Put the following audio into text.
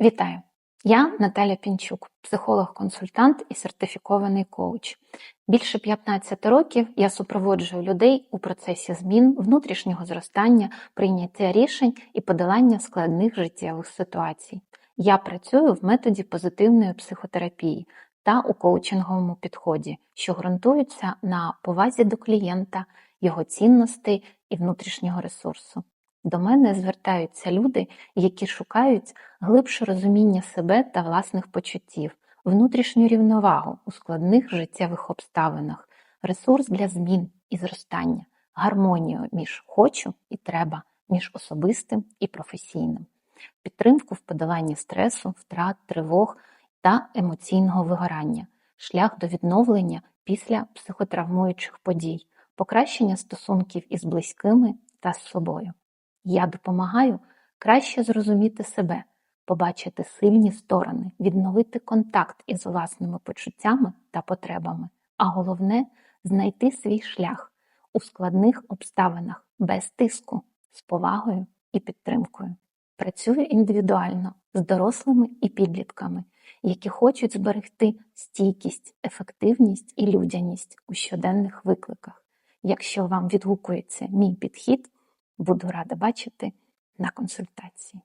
Вітаю! Я Наталя Пінчук, психолог-консультант і сертифікований коуч. Більше 15 років я супроводжую людей у процесі змін, внутрішнього зростання, прийняття рішень і подолання складних життєвих ситуацій. Я працюю в методі позитивної психотерапії та у коучинговому підході, що ґрунтуються на повазі до клієнта, його цінностей і внутрішнього ресурсу. До мене звертаються люди, які шукають глибше розуміння себе та власних почуттів, внутрішню рівновагу у складних життєвих обставинах, ресурс для змін і зростання, гармонію між хочу і треба, між особистим і професійним, підтримку в подоланні стресу, втрат, тривог та емоційного вигорання, шлях до відновлення після психотравмуючих подій, покращення стосунків із близькими та з собою. Я допомагаю краще зрозуміти себе, побачити сильні сторони, відновити контакт із власними почуттями та потребами, а головне знайти свій шлях у складних обставинах без тиску, з повагою і підтримкою. Працюю індивідуально з дорослими і підлітками, які хочуть зберегти стійкість, ефективність і людяність у щоденних викликах. Якщо вам відгукується мій підхід, Буду рада бачити на консультації.